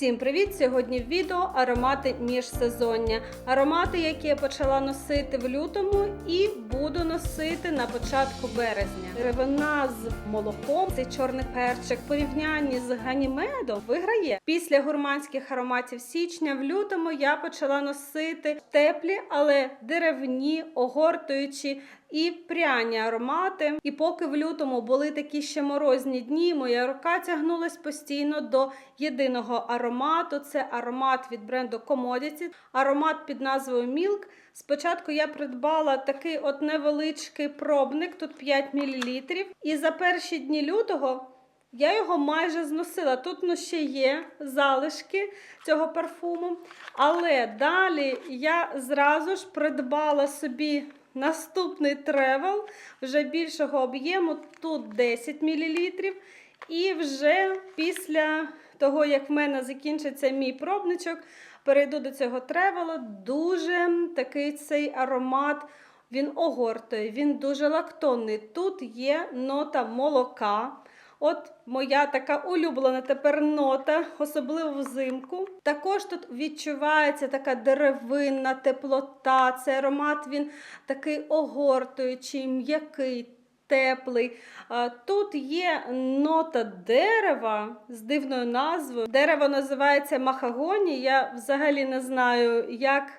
Всім привіт! Сьогодні в відео аромати міжсезоння. Аромати, які я почала носити в лютому і буду носити на початку березня. Деревина з молоком, цей чорний перчик в порівнянні з ганімедом виграє. Після гурманських ароматів січня в лютому я почала носити теплі, але деревні, огортуючі і пряні аромати. І поки в лютому були такі ще морозні дні, моя рука тягнулась постійно до єдиного аромату. Це аромат від бренду Commodity, аромат під назвою Milk. Спочатку я придбала такий от невеличкий пробник, тут 5 мл. І за перші дні лютого. Я його майже зносила. Тут ну, ще є залишки цього парфуму. Але далі я зразу ж придбала собі наступний тревел вже більшого об'єму, тут 10 мл. І вже після того, як в мене закінчиться мій пробничок, перейду до цього тревелу. Дуже такий цей аромат. Він огортує, він дуже лактонний. Тут є нота молока. От моя така улюблена тепер нота, особливо взимку. Також тут відчувається така деревинна теплота. Цей аромат він такий огортуючий, м'який. Теплий. Тут є нота дерева з дивною назвою. Дерево називається махагоні. Я взагалі не знаю, як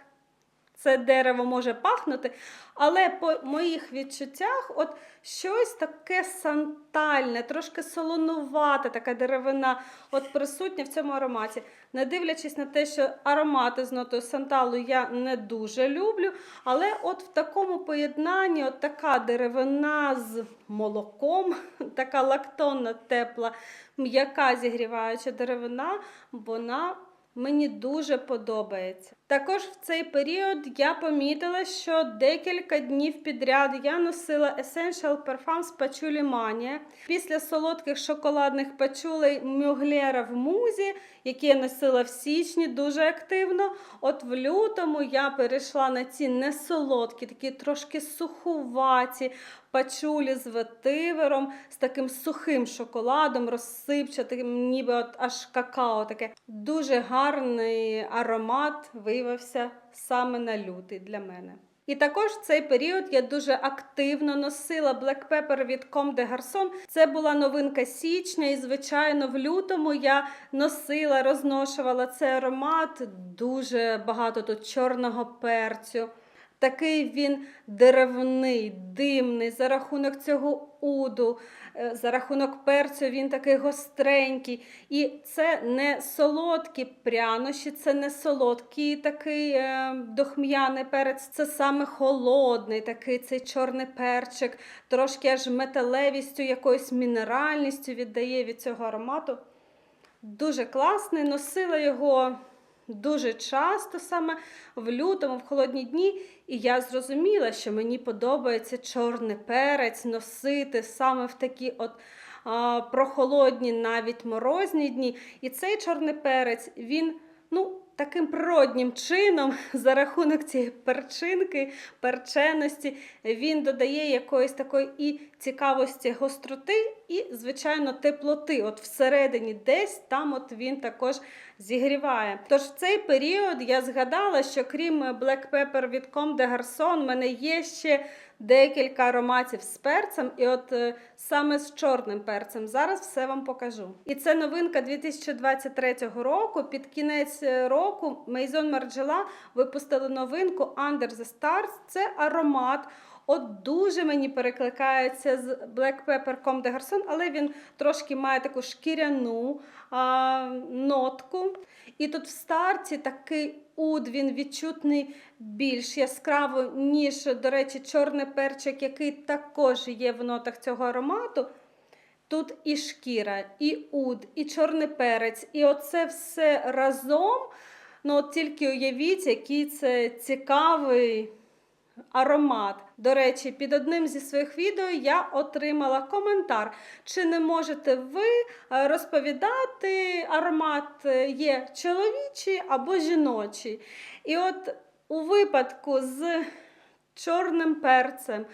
це дерево може пахнути, але по моїх відчуттях, от щось таке сантальне, трошки солонувате, така деревина, от присутня в цьому ароматі. Не дивлячись на те, що аромати з нотою санталу я не дуже люблю, але от в такому поєднанні, от така деревина з молоком, така лактонна, тепла, м'яка зігріваюча деревина, вона. Мені дуже подобається. Також в цей період я помітила, що декілька днів підряд я носила Essential Parfums Patchouli Mania. Після солодких шоколадних пачулей Мюглера в музі, які я носила в січні дуже активно. От в лютому я перейшла на ці несолодкі, такі трошки сухуваті пачулі з ветивером, з таким сухим шоколадом, розсипчатим, ніби от аж какао таке. Дуже гарний аромат виявився саме на лютий для мене. І також в цей період я дуже активно носила Black Pepper від Comme des Garçons. Це була новинка січня, і, звичайно, в лютому я носила, розношувала цей аромат. Дуже багато тут чорного перцю. Такий він деревний, димний, за рахунок цього уду, за рахунок перцю він такий гостренький. І це не солодкі прянощі, це не солодкий такий е, дохм'яний перець, це саме холодний, такий цей чорний перчик, трошки аж металевістю, якоюсь мінеральністю віддає від цього аромату. Дуже класний, носила його дуже часто, саме в лютому, в холодні дні, і я зрозуміла, що мені подобається чорний перець носити саме в такі от а, прохолодні, навіть морозні дні. І цей чорний перець, він, ну, Таким природнім чином, за рахунок цієї перчинки, перченості, він додає якоїсь такої і цікавості гостроти, і, звичайно, теплоти. От всередині десь там от він також зігріває. Тож в цей період я згадала, що крім Black Pepper від Comme des Garçons, в мене є ще декілька ароматів з перцем, і от е, саме з чорним перцем. Зараз все вам покажу. І це новинка 2023 року. Під кінець е, року Maison Margiela випустили новинку Under the Stars. Це аромат. От дуже мені перекликається з Black Pepper Comme des Garçons, але він трошки має таку шкіряну а, нотку. І тут в старті такий уд, він відчутний більш яскраво, ніж, до речі, чорний перчик, який також є в нотах цього аромату. Тут і шкіра, і уд, і чорний перець, і оце все разом. Ну, от тільки уявіть, який це цікавий аромат. До речі, під одним зі своїх відео я отримала коментар. Чи не можете ви е, розповідати, аромат е, є чоловічий або жіночий? І от у випадку з чорним перцем,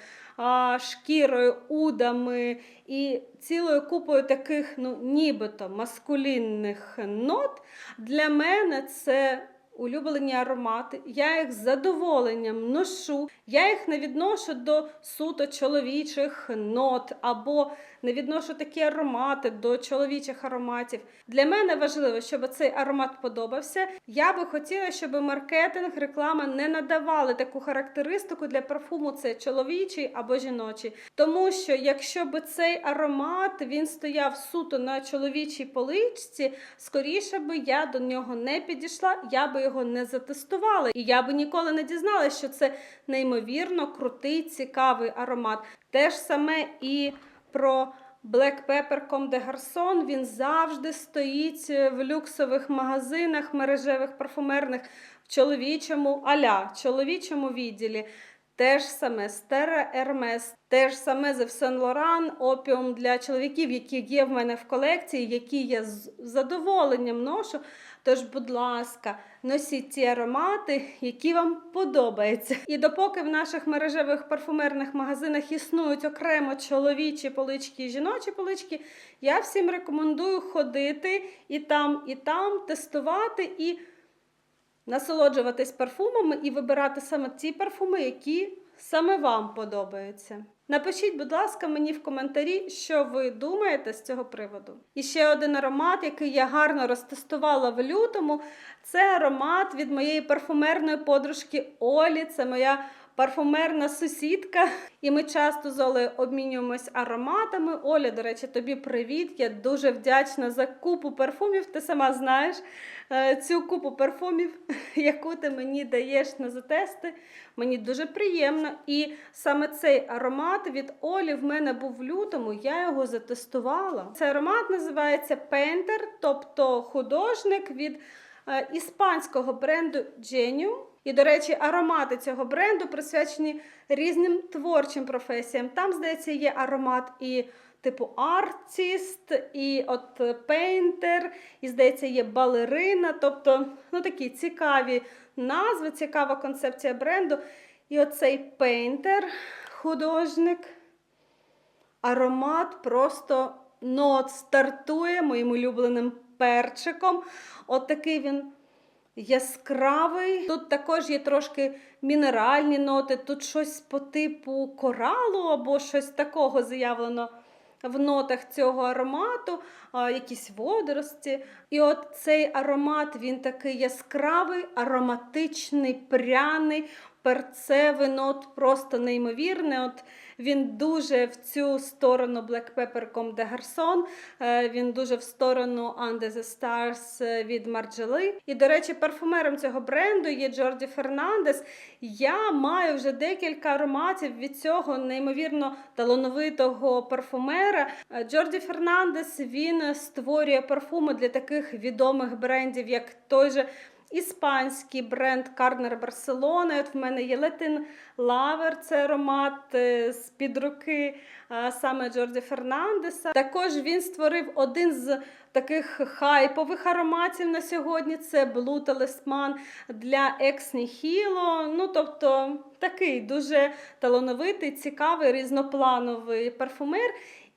шкірою, удами і цілою купою таких, ну, нібито маскулінних нот, для мене це улюблені аромати. Я їх з задоволенням ношу. Я їх не відношу до суто чоловічих нот, або не відношу такі аромати до чоловічих ароматів. Для мене важливо, щоб цей аромат подобався. Я би хотіла, щоб маркетинг, реклама не надавали таку характеристику для парфуму. Це чоловічий або жіночий. Тому що якщо б цей аромат він стояв суто на чоловічій поличці, скоріше би я до нього не підійшла, я би його не затестувала. І я би ніколи не дізналася, що це неймовірно крутий, цікавий аромат. Те ж саме і про Black Pepper Comme de Garçon. Він завжди стоїть в люксових магазинах, мережевих парфумерних в чоловічому аля, чоловічому відділі. Те ж саме Стера Ермес, те ж саме Saint Laurent, опіум для чоловіків, які є в мене в колекції, які я з задоволенням ношу. Тож, будь ласка, носіть ті аромати, які вам подобаються. І допоки в наших мережевих парфумерних магазинах існують окремо чоловічі полички і жіночі полички, я всім рекомендую ходити і там, і там тестувати і насолоджуватись парфумами і вибирати саме ті парфуми, які саме вам подобаються. Напишіть, будь ласка, мені в коментарі, що ви думаєте з цього приводу. І ще один аромат, який я гарно розтестувала в лютому, це аромат від моєї парфумерної подружки Олі. Це моя парфумерна сусідка. І ми часто з Олею обмінюємось ароматами. Оля, до речі, тобі привіт. Я дуже вдячна за купу парфумів. Ти сама знаєш е, цю купу парфумів, яку ти мені даєш на затести. Мені дуже приємно. І саме цей аромат від Олі в мене був в лютому, я його затестувала. Цей аромат називається Painter, тобто художник від е, іспанського бренду Genium. І, до речі, аромати цього бренду присвячені різним творчим професіям. Там, здається, є аромат і типу артист, і от пейнтер, і, здається, є балерина. Тобто, ну такі цікаві назви, цікава концепція бренду. І оцей пейнтер, художник, аромат просто ну, стартує моїм улюбленим перчиком. От такий він яскравий. Тут також є трошки мінеральні ноти, тут щось по типу коралу або щось такого заявлено в нотах цього аромату, а, якісь водорості. І от цей аромат він такий яскравий, ароматичний, пряний, перцевий нот, просто неймовірний. От він дуже в цю сторону Black Pepper Comme de Garçon, е, він дуже в сторону Under the Stars е, від Margiela. І, до речі, парфумером цього бренду є Джорді Фернандес. Я маю вже декілька ароматів від цього неймовірно талановитого парфумера. Е, Джорді Фернандес він створює парфуми для таких відомих брендів, як той же. Іспанський бренд Карнер Барселона. От в мене є Летин Лавер, це аромат е, з під руки е, саме Джорді Фернандеса. Також він створив один з таких хайпових ароматів на сьогодні. Це Blue Talisman для Ex Nihilo. Ну, тобто такий дуже талановитий, цікавий, різноплановий парфумер.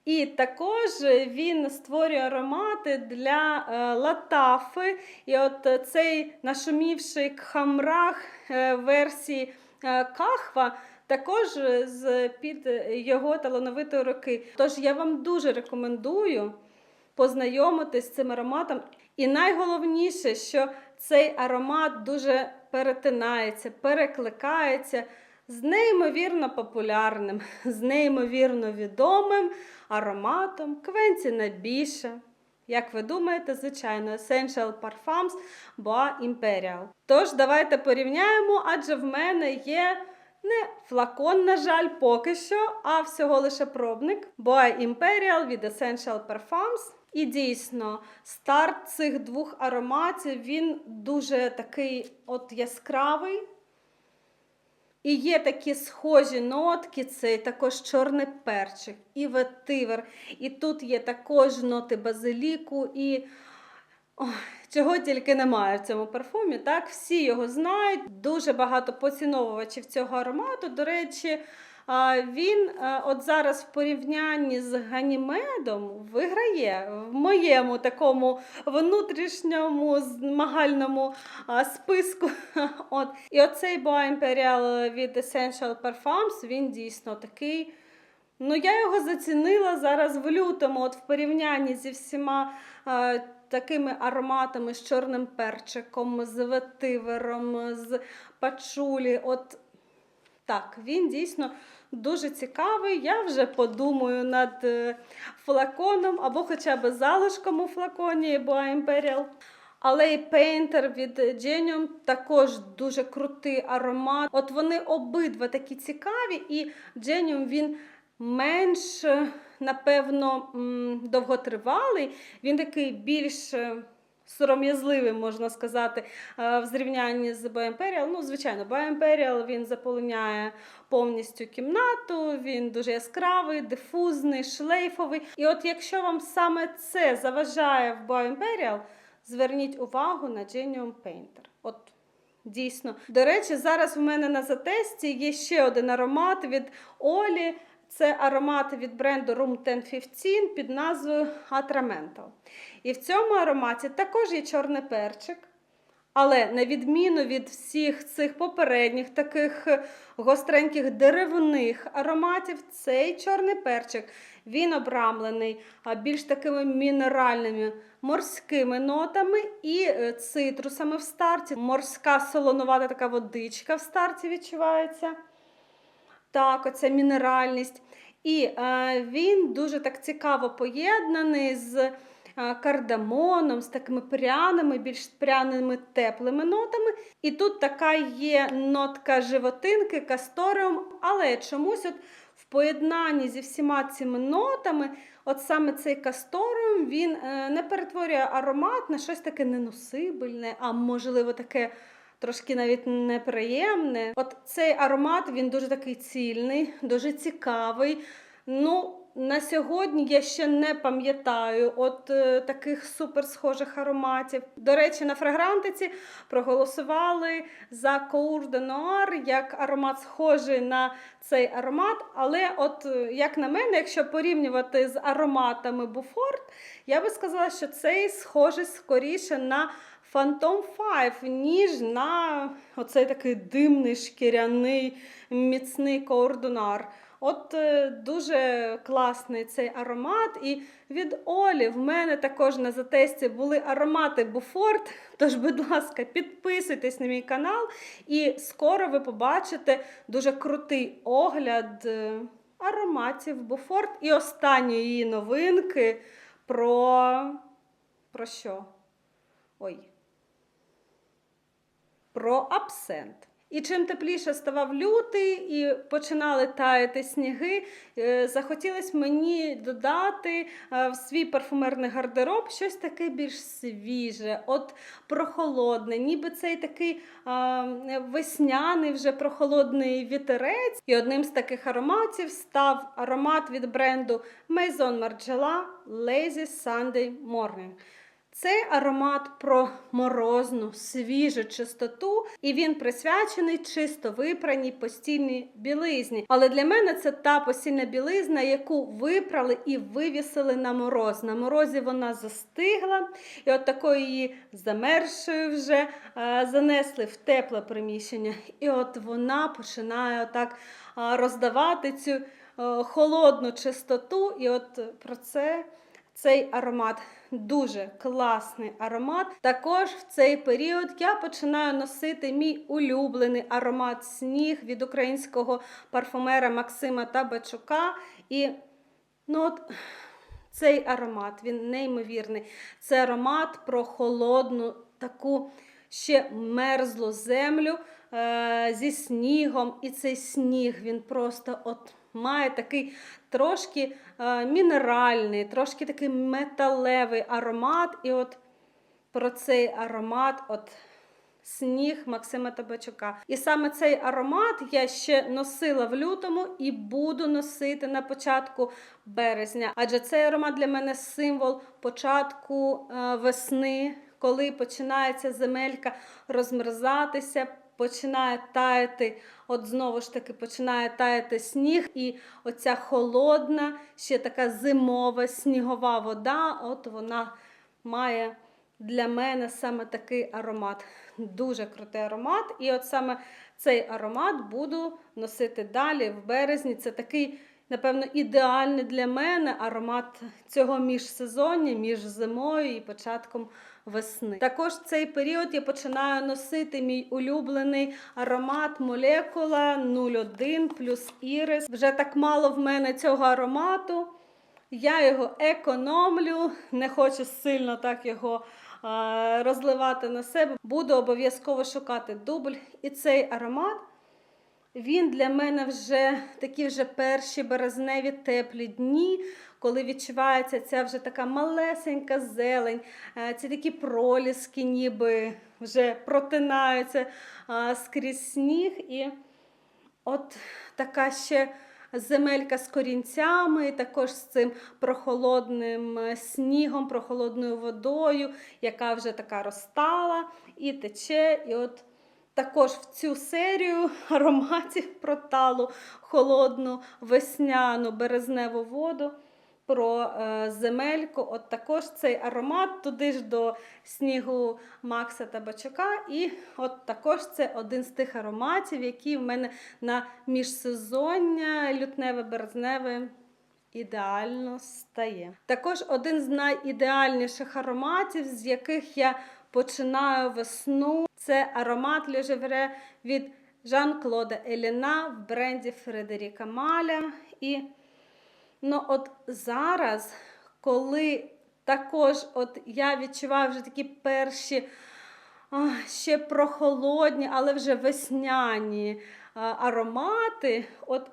І також він створює аромати для е, латафи. І от цей нашумівший кхамрах е, версії е, кахва. Також з під його талановитої руки. Тож я вам дуже рекомендую познайомитись з цим ароматом. І найголовніше, що цей аромат дуже перетинається, перекликається з неймовірно популярним, з неймовірно відомим ароматом Квентіна Біша. Як ви думаєте, звичайно, Essential Parfums Boa Imperial. Тож, давайте порівняємо, адже в мене є не флакон, на жаль, поки що, а всього лише пробник Boa Imperial від Essential Parfums. І дійсно, старт цих двох ароматів він дуже такий от яскравий. І є такі схожі нотки, це також чорний перчик, і ветивер. І тут є також ноти базиліку, і чого тільки немає в цьому парфумі. Так, всі його знають. Дуже багато поціновувачів цього аромату. До речі, Він е, от зараз в порівнянні з Ганімедом виграє в моєму такому внутрішньому змагальному списку. От. І оцей Boa Imperial від Essential Parfums, він дійсно такий. Ну, я його зацінила зараз в лютому, от в порівнянні зі всіма е, такими ароматами з чорним перчиком, з ветивером, з пачулі. От так, він дійсно дуже цікавий. Я вже подумаю над е, флаконом або хоча б залишком у флаконі Boa Imperial. Але і Painter від Genium також дуже крутий аромат. От вони обидва такі цікаві, і Genium він менш, е, напевно, довготривалий. Він такий більш сором'язливий, можна сказати, е, в зрівнянні з Boa Ну, звичайно, Boa він заполоняє повністю кімнату, він дуже яскравий, дифузний, шлейфовий. І от якщо вам саме це заважає в Boa Imperial, зверніть увагу на Genium Painter. От Дійсно. До речі, зараз у мене на затесті є ще один аромат від Олі. Це аромат від бренду Room 1015 під назвою Atramental. І в цьому ароматі також є чорний перчик. Але на відміну від всіх цих попередніх таких гостреньких деревних ароматів, цей чорний перчик він обрамлений більш такими мінеральними морськими нотами і е, цитрусами в старті. Морська солонувата така водичка в старті відчувається. Так, оця мінеральність. І е, він дуже так цікаво поєднаний з е, кардамоном, з такими пряними, більш пряними теплими нотами. І тут така є нотка животинки, касториум, але чомусь от в поєднанні зі всіма цими нотами, от саме цей касториум, він е, не перетворює аромат на щось таке неносибельне, а можливо таке трошки навіть неприємне. От цей аромат він дуже такий цільний, дуже цікавий. Ну, на сьогодні я ще не пам'ятаю от е, таких супер схожих ароматів. До речі, на фрагрантиці проголосували за Cour de Noir як аромат схожий на цей аромат. Але, от е, як на мене, якщо порівнювати з ароматами Beaufort, я би сказала, що цей схожий скоріше на Phantom 5, ніж на оцей такий димний шкіряний міцний координар. От е, дуже класний цей аромат. І від Олі в мене також на затесті були аромати Буфорт. Тож, будь ласка, підписуйтесь на мій канал, і скоро ви побачите дуже крутий огляд е, ароматів Буфорт. І останні її новинки про. Про що? Ой. Про абсент. І чим тепліше ставав лютий і починали таяти сніги, е, захотілося мені додати е, в свій парфумерний гардероб щось таке більш свіже, от прохолодне, ніби цей такий весняний, вже прохолодний вітерець. І одним з таких ароматів став аромат від бренду Maison Margiela Lazy Sunday Morning. Цей аромат про морозну, свіжу чистоту, і він присвячений чисто випраній постільній білизні. Але для мене це та постільна білизна, яку випрали і вивісили на мороз. На морозі вона застигла, і от такою її замершою вже е, занесли в тепле приміщення. І от вона починає отак е, роздавати цю е, холодну чистоту. І от про це. Цей аромат дуже класний аромат. Також в цей період я починаю носити мій улюблений аромат сніг від українського парфумера Максима Табачука. І ну от цей аромат, він неймовірний. Це аромат про холодну таку ще мерзлу землю е- зі снігом. І цей сніг він просто от має такий трошки е, мінеральний, трошки такий металевий аромат. І от про цей аромат, от сніг Максима Табачука. І саме цей аромат я ще носила в лютому і буду носити на початку березня. Адже цей аромат для мене символ початку е, весни, коли починається земелька розмерзатися починає таяти, от знову ж таки починає таяти сніг, і оця холодна, ще така зимова снігова вода, от вона має для мене саме такий аромат. Дуже крутий аромат. І от саме цей аромат буду носити далі в березні. Це такий, напевно, ідеальний для мене аромат цього міжсезоння, між зимою і початком весни. Також в цей період я починаю носити мій улюблений аромат молекула 01 плюс ірис. Вже так мало в мене цього аромату. Я його економлю, не хочу сильно так його а, розливати на себе. Буду обов'язково шукати дубль. І цей аромат, він для мене вже такі вже перші березневі теплі дні, коли відчувається ця вже така малесенька зелень, е, ці такі проліски, ніби вже протинаються скрізь сніг. І от така ще земелька з корінцями, також з цим прохолодним е, снігом, прохолодною водою, яка вже така розтала і тече. І от також в цю серію ароматів про талу, холодну, весняну, березневу воду. Про е, земельку, от також цей аромат, туди ж до снігу Макса Табачука. І от також це один з тих ароматів, які в мене на міжсезоння лютневе березневе ідеально стає. Також один з найідеальніших ароматів, з яких я починаю весну, це аромат Gevre від Жан-Клода Еліна в бренді Фредеріка Маля. І ну, от зараз, коли також от я відчуваю вже такі перші ще прохолодні, але вже весняні аромати. От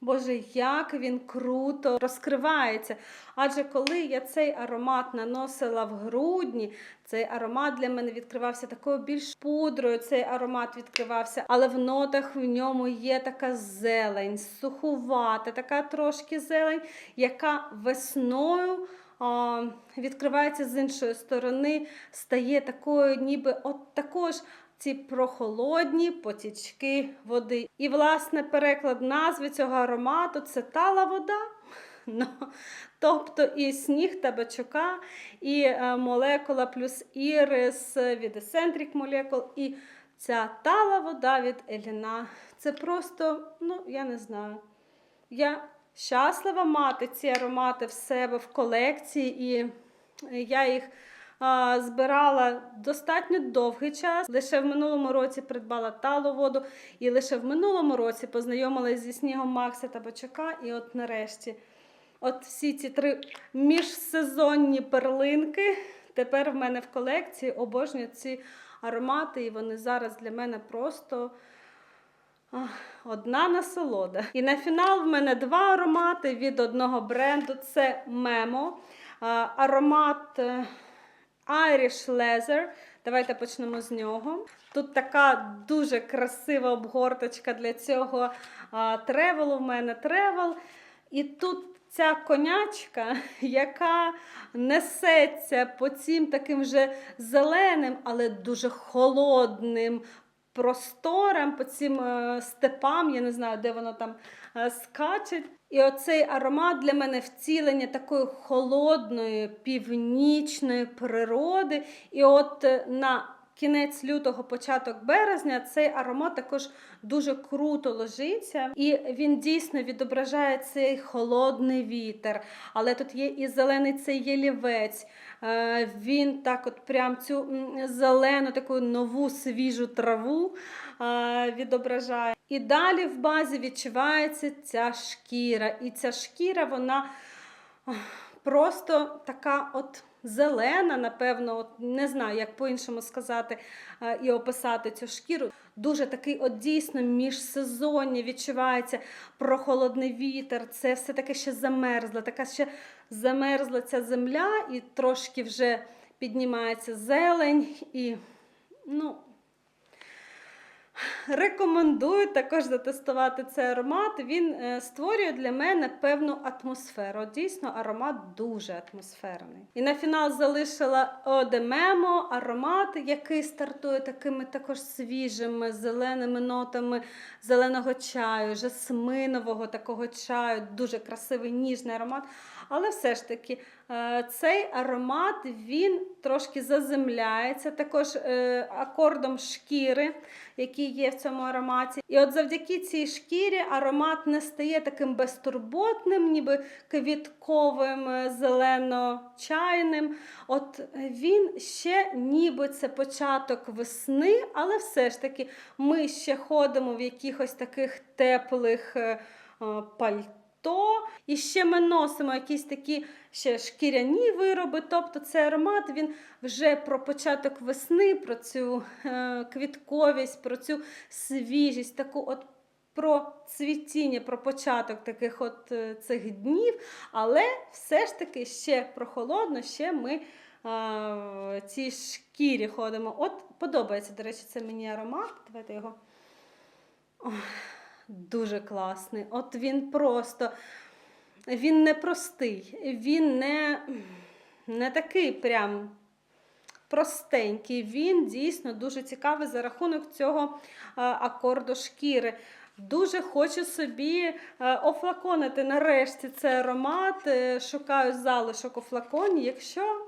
Боже, як він круто розкривається. Адже коли я цей аромат наносила в грудні, цей аромат для мене відкривався такою більш пудрою, цей аромат відкривався, але в нотах в ньому є така зелень, сухувата, така трошки зелень, яка весною. Відкривається з іншої сторони, стає такою, ніби от також ці прохолодні потічки води. І, власне, переклад назви цього аромату це тала вода. Ну, тобто і сніг табачука, і е, молекула плюс ірис від Eccentric молекул, і ця тала вода від Еліна. Це просто, ну, я не знаю. Я щаслива мати ці аромати в себе в колекції, і я їх збирала достатньо довгий час. Лише в минулому році придбала талу воду, і лише в минулому році познайомилася зі снігом Макса Табачука. І от нарешті, от всі ці три міжсезонні перлинки тепер в мене в колекції обожнюю ці аромати, і вони зараз для мене просто. Одна насолода. І на фінал в мене два аромати від одного бренду. Це. А, Аромат е, Irish Leather. Давайте почнемо з нього. Тут така дуже красива обгорточка для цього тревелу. В мене тревел. І тут ця конячка, яка несеться по цим таким же зеленим, але дуже холодним просторам, по цим е, степам, я не знаю, де воно там е, скаче. І оцей аромат для мене вцілення такої холодної північної природи. І от е, на кінець лютого, початок березня, цей аромат також дуже круто ложиться, і він дійсно відображає цей холодний вітер. Але тут є і зелений цей ялівець. Е, Він так, от прям цю зелену, таку нову свіжу траву е, відображає. І далі в базі відчувається ця шкіра. І ця шкіра, вона просто така от зелена, напевно, от, не знаю, як по-іншому сказати е, і описати цю шкіру. Дуже такий от дійсно міжсезонні відчувається прохолодний вітер. Це все таке ще замерзла, така ще замерзла ця земля, і трошки вже піднімається зелень. І, ну, рекомендую також затестувати цей аромат. Він е, створює для мене певну атмосферу. Дійсно, аромат дуже атмосферний. І на фінал залишила Одемемо аромат, який стартує такими також свіжими зеленими нотами зеленого чаю, жасминового такого чаю. Дуже красивий ніжний аромат. Але все ж таки е, цей аромат він трошки заземляється також е, акордом шкіри, який є в цьому ароматі. І от завдяки цій шкірі аромат не стає таким безтурботним, ніби квітковим, е, зелено-чайним. От він ще ніби це початок весни, але все ж таки ми ще ходимо в якихось таких теплих е, е, пальто. І ще ми носимо якісь такі ще шкіряні вироби. Тобто цей аромат він вже про початок весни, про цю е, квітковість, про цю свіжість, таку от про цвітіння, про початок таких от е, цих днів. Але все ж таки ще прохолодно, ще ми е, в цій шкірі ходимо. От подобається, до речі, це мені аромат. Давайте його. Ох, дуже класний. От він просто. Він не простий, він не, не такий прям простенький. Він дійсно дуже цікавий за рахунок цього акорду шкіри. Дуже хочу собі е, офлаконити нарешті цей аромат. Е, Шукаю залишок у флаконі. Якщо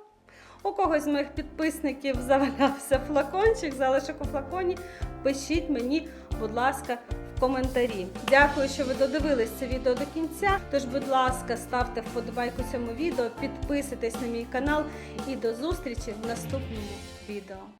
у когось з моїх підписників завалявся флакончик, залишок у флаконі, пишіть мені, будь ласка, коментарі. Дякую, що ви додивились це відео до кінця. Тож, будь ласка, ставте вподобайку цьому відео, підписуйтесь на мій канал і до зустрічі в наступному відео.